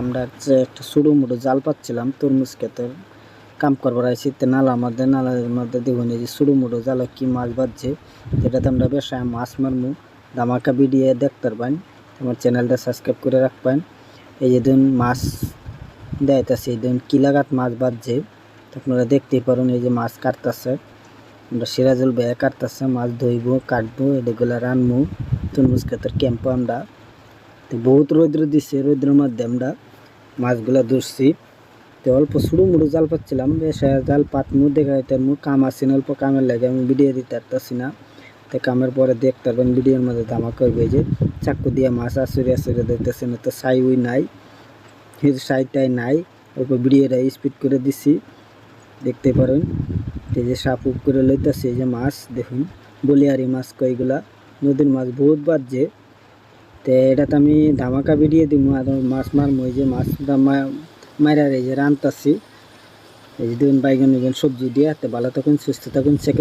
আমরা একটা ছোটো মোটো জাল পাচ্ছিলাম, তরমুজ ক্ষেতের কাম করবার আইসি তে নালা মধ্যে নালার মধ্যে দেখুন এই যে ছোটো মোটো জালে কি মাছ বাজছে যেটাতে আমরা বেশায় মাছ মারমু। ধামাকা ভিডিও দেখতে পারবেন। আমার চ্যানেলটা সাবস্ক্রাইব করে রাখবেন। এই যে ধরুন মাছ দেখাইতেছে, এই ধরুন কি লাগাত মাছ বাজছে তো আপনারা দেখতেই পারেন এই যে মাছ কাটতেছে। আমরা সিরাজুল ভাইয়া কাটতেছে, মাছ ধইবো, কাটবো এগুলো রানবো তরমুজ ক্ষেতের ক্যাম্পে আমরা তো বহুত রৌদ্র দিচ্ছে রৌদ্রের মধ্যে আমরা মাছগুলা ধরছি। তো অল্প ছোটো মুড়ো জাল পাচ্ছিলাম, বেশ জাল পাত মু দেখা যাইতে মু কাম আসি না, অল্প কামের লাগে, আমি ভিডিও দিতে পারতেছি না। তো কামের পরে দেখতে পারবেন, ভিডিওর মধ্যে ধামা করবে যে চাকু দিয়ে মাছ আসুরি আসুরি দেখতেছে না তো সাই উই নাই সাইটাই নাই, অল্প ভিডিওটা স্পিড করে দিছি, দেখতে পারেন এই যে সাপ উপ করে লইতেছে এই যে মাছ, দেখুন, বলিয়ারি মাছ কইগুলা নদীর মাছ বহুত বাজছে। তো এটাতে আমি ধামাকা বিড়িয়ে দিব আর মাছ মারমু, এই যে মাছ মারার এই যে রান্তাছি, এই যে দিন বাইগন সবজি দিয়ে, তো ভালো থাকুন, সুস্থ থাকুন সেকেন্ড